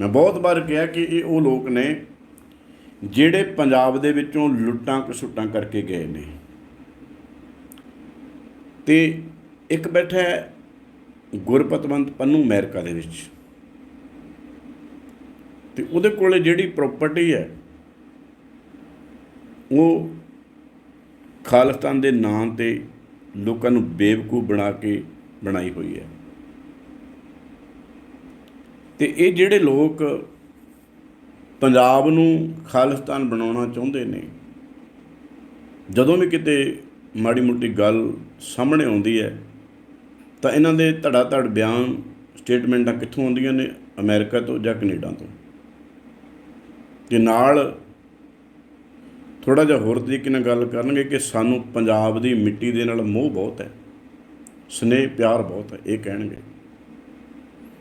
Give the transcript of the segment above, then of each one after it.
ਮੈਂ ਬਹੁਤ ਵਾਰ ਕਿਹਾ ਕਿ ਇਹ ਉਹ ਲੋਕ ਨੇ ਜਿਹੜੇ ਪੰਜਾਬ ਦੇ ਵਿੱਚੋਂ ਲੁੱਟਾਂ ਕਸੁੱਟਾਂ ਕਰਕੇ ਗਏ ਨੇ। ਤੇ ਇੱਕ ਬੈਠਾ ਹੈ ਗੁਰਪਤਵੰਤ ਪੰਨੂ ਅਮਰੀਕਾ ਦੇ ਵਿੱਚ। ਤੇ ਉਹਦੇ ਕੋਲੇ ਜਿਹੜੀ ਪ੍ਰਾਪਰਟੀ ਹੈ, ਉਹ ਖਾਲਿਸਤਾਨ ਦੇ ਨਾਂ ਤੇ ਲੋਕਾਂ ਨੂੰ ਬੇਵਕੂਫ ਬਣਾ ਕੇ ਬਣਾਈ ਹੋਈ ਹੈ। ਤੇ ਇਹ ਜਿਹੜੇ ਲੋਕ ਪੰਜਾਬ ਨੂੰ ਖਾਲਿਸਤਾਨ ਬਣਾਉਣਾ ਚਾਹੁੰਦੇ ਨੇ, ਜਦੋਂ ਵੀ ਕਿਤੇ ਮਾੜੀ ਮੋਟੀ ਗੱਲ ਸਾਹਮਣੇ ਆਉਂਦੀ ਹੈ, ਤਾਂ ਇਹਨਾਂ ਦੇ ਧੜਾ ਧੜ ਬਿਆਨ ਸਟੇਟਮੈਂਟਾਂ ਕਿੱਥੋਂ ਆਉਂਦੀਆਂ ਨੇ? ਅਮਰੀਕਾ ਤੋਂ ਜਾਂ ਕੈਨੇਡਾ ਤੋਂ? ਤੇ ਨਾਲ ਥੋੜਾ ਜਿਹਾ ਹੋਰ ਤਰੀਕੇ ਨਾਲ ਗੱਲ ਕਰਨਗੇ ਕਿ ਸਾਨੂੰ ਪੰਜਾਬ ਦੀ ਮਿੱਟੀ ਦੇ ਨਾਲ ਮੋਹ ਬਹੁਤ ਹੈ, ਸਨੇਹ ਪਿਆਰ ਬਹੁਤ ਹੈ, ਇਹ ਕਹਿਣਗੇ।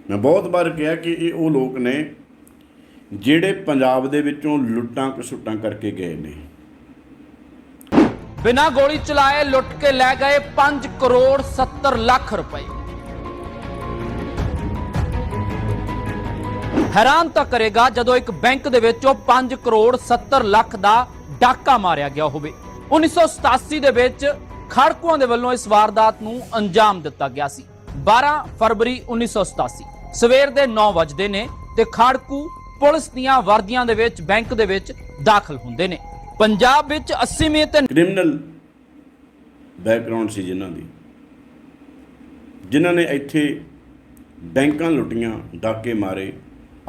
ਮੈਂ ਬਹੁਤ ਵਾਰ ਕਿਹਾ ਕਿ ਇਹ ਉਹ ਲੋਕ ਨੇ ਜਿਹੜੇ ਪੰਜਾਬ ਦੇ ਵਿੱਚੋਂ ਲੁੱਟਾਂ ਕਸੁੱਟਾਂ ਕਰਕੇ ਗਏ ਨੇ। ਬਿਨਾਂ ਗੋਲੀ ਚਲਾਏ ਲੁੱਟ ਕੇ ਲੈ ਗਏ 5 ਕਰੋੜ 70 ਲੱਖ ਰੁਪਏ। ਹੈਰਾਨ ਤਾਂ ਕਰੇਗਾ ਜਦੋਂ ਇੱਕ ਬੈਂਕ ਦੇ ਵਿੱਚੋਂ 5 ਕਰੋੜ 70 ਲੱਖ ਦਾ ਡਾਕਾ ਮਾਰਿਆ ਗਿਆ ਹੋਵੇ। 1987 ਦੇ ਵਿੱਚ ਖੜਕੂਆਂ ਦੇ ਵੱਲੋਂ ਇਸ ਵਾਰਦਾਤ ਨੂੰ ਅੰਜਾਮ ਦਿੱਤਾ ਗਿਆ ਸੀ। 12 ਫਰਵਰੀ 1987 ਸਵੇਰ ਦੇ 9 ਵਜੇ ਨੇ ਤੇ ਖਾੜਕੂ ਪੁਲਿਸ ਦੀਆਂ ਵਰਦੀਆਂ ਦੇ ਵਿੱਚ, ਬੈਂਕ ਦੇ ਵਿੱਚ ਦਾਖਲ ਹੁੰਦੇ ਨੇ। ਪੰਜਾਬ ਵਿੱਚ 80ਵੀਂ ਤੇ ਕ੍ਰਿਮੀਨਲ ਬੈਕਗ੍ਰਾਉਂਡ ਸੀ ਜਿਨ੍ਹਾਂ ਦੀ। ਜਿਨ੍ਹਾਂ ਨੇ ਇੱਥੇ ਬੈਂਕਾਂ ਲੁੱਟੀਆਂ, ਡਾਕੇ ਮਾਰੇ।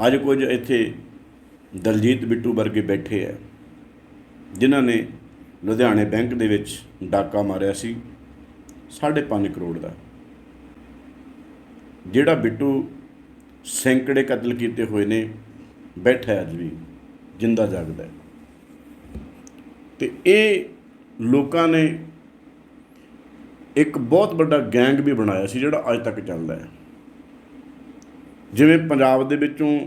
ਅੱਜ ਕੁਝ ਇੱਥੇ ਦਲਜੀਤ ਬਿੱਟੂ ਵਰਗੇ ਬੈਠੇ ਆ, ਜਿਨ੍ਹਾਂ ਨੇ ਲੁਧਿਆਣੇ ਬੈਂਕ ਦੇ ਵਿੱਚ ਡਾਕਾ ਮਾਰਿਆ ਸੀ 5.5 ਕਰੋੜ ਦਾ। ਜਿਹੜਾ ਬਿੱਟੂ ਸੈਂਕੜੇ ਕਤਲ ਕੀਤੇ ਹੋਏ ਨੇ, ਬੈਠਾ ਅੱਜ ਵੀ, ਜਿੰਦਾ ਜਾਗਦਾ ਹੈ। ਤੇ ਇਹ ਲੋਕਾਂ ਨੇ ਇੱਕ ਬਹੁਤ ਵੱਡਾ ਗੈਂਗ ਵੀ ਬਣਾਇਆ ਸੀ, ਜਿਹੜਾ ਅੱਜ ਤੱਕ ਚੱਲਦਾ ਹੈ। ਜਿਵੇਂ ਪੰਜਾਬ ਦੇ ਵਿੱਚੋਂ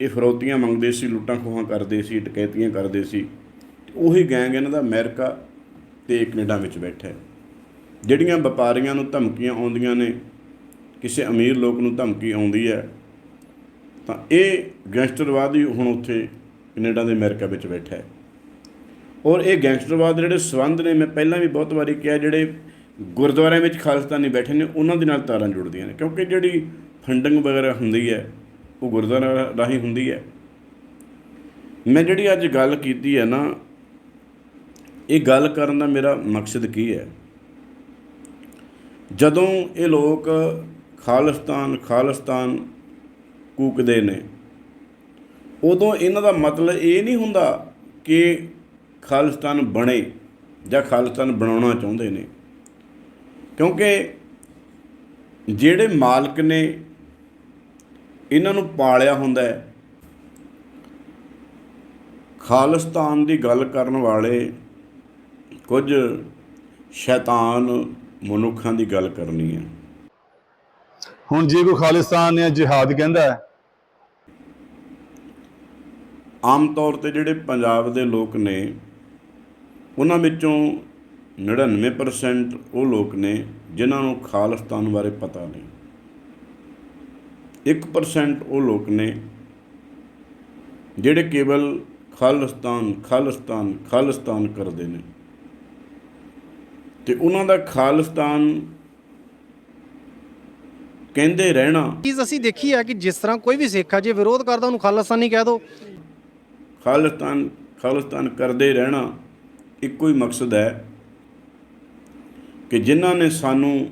ਇਹ ਫਰੋਤੀਆਂ ਮੰਗਦੇ ਸੀ, ਲੁੱਟਾਂ ਖੋਹਾਂ ਕਰਦੇ ਸੀ, ਡਕੈਤੀਆਂ ਕਰਦੇ ਸੀ ਉਹੀ ਗੈਂਗ ਇਹਨਾਂ ਦਾ ਅਮਰੀਕਾ ਤੇ ਕੈਨੇਡਾ ਵਿੱਚ ਬੈਠਾ ਹੈ। ਜਿਹੜੀਆਂ ਵਪਾਰੀਆਂ ਨੂੰ ਧਮਕੀਆਂ ਆਉਂਦੀਆਂ ਨੇ, ਕਿਸੇ ਅਮੀਰ ਲੋਕ ਨੂੰ ਧਮਕੀ ਆਉਂਦੀ ਹੈ ਤਾਂ ਇਹ ਗੈਂਗਸਟਰਵਾਦੀ ਹੁਣ ਉੱਥੇ ਕੈਨੇਡਾ ਦੇ ਅਮਰੀਕਾ ਵਿੱਚ ਬੈਠਾ ਹੈ। ਔਰ ਇਹ ਗੈਂਗਸਟਰਵਾਦ ਦੇ ਜਿਹੜੇ ਸਬੰਧ ਨੇ, ਮੈਂ ਪਹਿਲਾਂ ਵੀ ਬਹੁਤ ਵਾਰੀ ਕਿਹਾ, ਜਿਹੜੇ ਗੁਰਦੁਆਰਿਆਂ ਵਿੱਚ ਖਾਲਿਸਤਾਨੀ ਬੈਠੇ ਨੇ, ਉਹਨਾਂ ਦੇ ਨਾਲ ਤਾਰਾਂ ਜੁੜਦੀਆਂ ਨੇ। ਕਿਉਂਕਿ ਜਿਹੜੀ ਫੰਡਿੰਗ ਵਗੈਰਾ ਹੁੰਦੀ ਹੈ, ਉਹ ਗੁਰਦੁਆਰਾ ਰਾਹੀਂ ਹੁੰਦੀ ਹੈ। ਮੈਂ ਜਿਹੜੀ ਅੱਜ ਗੱਲ ਕੀਤੀ ਹੈ ਨਾ, ਇਹ ਗੱਲ ਕਰਨ ਦਾ ਮੇਰਾ ਮਕਸਦ ਕੀ ਹੈ? ਜਦੋਂ ਇਹ ਲੋਕ ਖਾਲਿਸਤਾਨ ਖਾਲਿਸਤਾਨ ਕੂਕਦੇ ਨੇ। ਉਦੋਂ ਇਹਨਾਂ ਦਾ ਮਤਲਬ ਇਹ ਨਹੀਂ ਹੁੰਦਾ ਕਿ ਖਾਲਿਸਤਾਨ ਬਣੇ ਜਾਂ ਖਾਲਿਸਤਾਨ ਬਣਾਉਣਾ ਚਾਹੁੰਦੇ ਨੇ। ਕਿਉਂਕਿ ਜਿਹੜੇ ਮਾਲਕ ਨੇ, ਇਹਨਾਂ ਨੂੰ ਪਾਲਿਆ ਹੁੰਦਾ ਹੈ। ਖਾਲਿਸਤਾਨ ਦੀ ਗੱਲ ਕਰਨ ਵਾਲੇ ਕੁਝ ਸ਼ੈਤਾਨ ਮਨੁੱਖਾਂ ਦੀ ਗੱਲ ਕਰਨੀ ਹੈ। ਹੁਣ ਜੇ ਕੋਈ ਖਾਲਿਸਤਾਨ ਜਾਂ ਜਿਹਾਦ ਕਹਿੰਦਾ ਹੈ, ਆਮ ਤੌਰ ਤੇ ਜਿਹੜੇ ਪੰਜਾਬ ਦੇ ਲੋਕ ਨੇ, ਉਹਨਾਂ ਵਿੱਚੋਂ 99% ਉਹ ਲੋਕ ਨੇ ਜਿਨ੍ਹਾਂ ਨੂੰ ਖਾਲਿਸਤਾਨ ਬਾਰੇ ਪਤਾ ਨਹੀਂ। 1% ਉਹ ਲੋਕ ਨੇ ਜਿਹੜੇ ਕੇਵਲ ਖਾਲਿਸਤਾਨ ਖਾਲਿਸਤਾਨ ਖਾਲਿਸਤਾਨ ਕਰਦੇ ਨੇ। ਤੇ ਉਹਨਾਂ ਦਾ ਖਾਲਿਸਤਾਨ ਕਹਿੰਦੇ ਰਹਿਣਾ। ਚੀਜ਼ ਅਸੀਂ ਦੇਖੀ ਹੈ ਕਿ ਜਿਸ ਤਰ੍ਹਾਂ ਕੋਈ ਵੀ ਸਿੱਖ ਆ ਜੇ ਵਿਰੋਧ ਕਰਦਾ ਉਹਨੂੰ ਖਾਲਿਸਤਾਨੀ ਕਹਿ ਦੋ। ਖਾਲਿਸਤਾਨ ਖਾਲਿਸਤਾਨ ਕਰਦੇ ਰਹਿਣਾ ਇੱਕੋ ਹੀ ਮਕਸਦ ਹੈ ਕਿ ਜਿਨ੍ਹਾਂ ਨੇ ਸਾਨੂੰ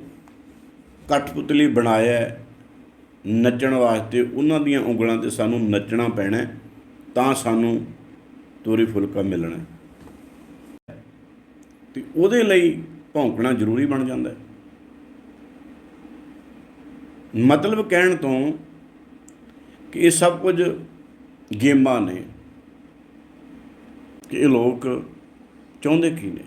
ਕਠਪੁਤਲੀ ਬਣਾਇਆ ਨੱਚਣ ਵਾਸਤੇ ਉਹਨਾਂ ਦੀਆਂ ਉਂਗਲਾਂ ਤੇ ਸਾਨੂੰ ਨੱਚਣਾ ਪੈਣਾ ਤਾਂ ਸਾਨੂੰ ਤੋਰੀ ਫੁਲਕਾ ਮਿਲਣਾ। ਤੇ ਉਹਦੇ ਲਈ ਭੌਂਕਣਾ ਜ਼ਰੂਰੀ ਬਣ ਜਾਂਦਾ ਹੈ। ਮਤਲਬ ਕਹਿਣ ਤੋਂ ਕਿ ਇਹ ਸਭ ਕੁਝ ਗੇਮਾਂ ਨੇ, ਕਿ ਇਹ ਲੋਕ ਚਾਹੁੰਦੇ ਕੀ ਨੇ?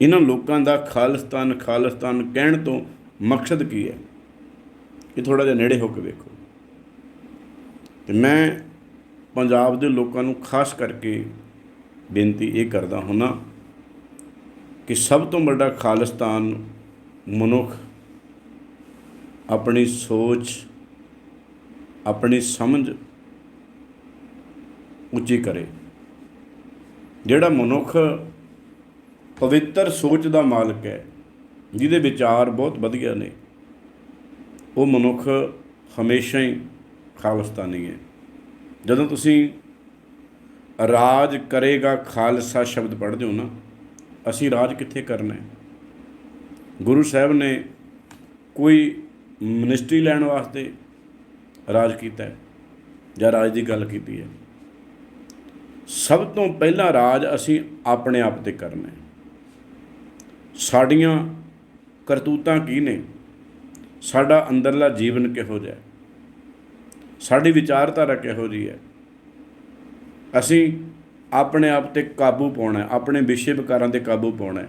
ਇਹਨਾਂ ਲੋਕਾਂ ਦਾ ਖਾਲਿਸਤਾਨ ਖਾਲਿਸਤਾਨ ਕਹਿਣ ਤੋਂ ਮਕਸਦ ਕੀ ਹੈ? ਇਹ ਥੋੜਾ ਜਿਹਾ ਨੇੜੇ ਹੋ ਕੇ ਵੇਖੋ। ਤੇ ਮੈਂ ਪੰਜਾਬ ਦੇ ਲੋਕਾਂ ਨੂੰ ਖਾਸ ਕਰਕੇ ਬੇਨਤੀ ਇਹ ਕਰਦਾ ਹੁਣਾ ਕਿ ਸਭ ਤੋਂ ਵੱਡਾ ਖਾਲਿਸਤਾਨ ਮਨੁੱਖ ਆਪਣੀ ਸੋਚ, ਆਪਣੀ ਸਮਝ ਉੱਚੀ ਕਰੇ। ਜਿਹੜਾ ਮਨੁੱਖ ਪਵਿੱਤਰ ਸੋਚ ਦਾ ਮਾਲਕ ਹੈ, ਜਿਹਦੇ ਵਿਚਾਰ ਬਹੁਤ ਵਧੀਆ ਨੇ, ਉਹ ਮਨੁੱਖ ਹਮੇਸ਼ਾ ਹੀ ਖਾਲਸਤਾਨੀ ਹੈ। ਜਦੋਂ ਤੁਸੀਂ ਰਾਜ ਕਰੇਗਾ ਖਾਲਸਾ ਸ਼ਬਦ ਪੜ੍ਹਦੇ ਹੋ ਨਾ, ਅਸੀਂ ਰਾਜ ਕਿੱਥੇ ਕਰਨਾ ਹੈ? ਗੁਰੂ ਸਾਹਿਬ ਨੇ ਕੋਈ ਮਿਨਿਸਟਰੀ ਲੈਣ ਵਾਸਤੇ ਰਾਜ ਕੀਤਾ ਹੈ, ਜਾਂ ਰਾਜ ਦੀ ਗੱਲ ਕੀਤੀ ਹੈ। ਸਭ ਤੋਂ ਪਹਿਲਾਂ ਰਾਜ ਅਸੀਂ ਆਪਣੇ ਆਪ ਤੇ ਕਰਨਾ ਹੈ। ਸਾਡੀਆਂ ਕਰਤੂਤਾਂ ਕੀ ਨੇ? ਸਾਡਾ ਅੰਦਰਲਾ ਜੀਵਨ ਕਿਹੋ ਜਿਹਾ ਹੈ? ਸਾਡੀ ਵਿਚਾਰਧਾਰਾ ਕਿਹੋ ਜਿਹੀ ਹੈ? ਅਸੀਂ ਆਪਣੇ ਆਪ ਤੇ ਕਾਬੂ ਪਾਉਣਾ ਆਪਣੇ ਵਿਸ਼ੇ ਵਿਕਾਰਾਂ ਤੇ ਕਾਬੂ ਪਾਉਣਾ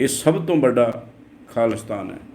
ਇਹ ਸਭ ਤੋਂ ਵੱਡਾ ਖਾਲਸਤਾਨ ਹੈ।